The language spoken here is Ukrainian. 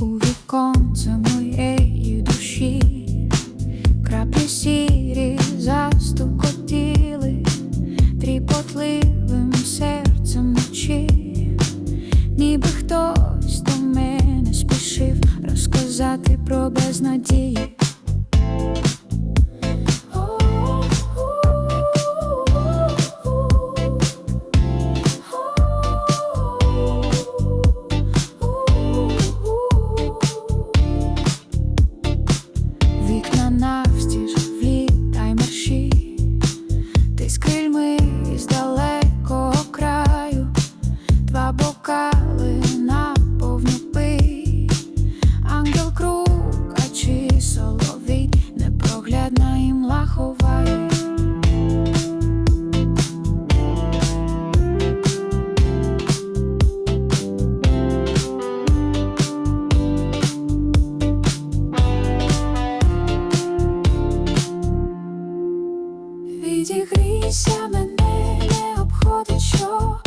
у віконце моєї душі, краплі сірі застукотіли тріпотливим серцем ночі, ніби хтось до мене спішив розказати про безнадії. Два бокали на повну пий, ангел круг, а чи соловій, непроглядна імла ховає. Відігрійся мене, не обходить, що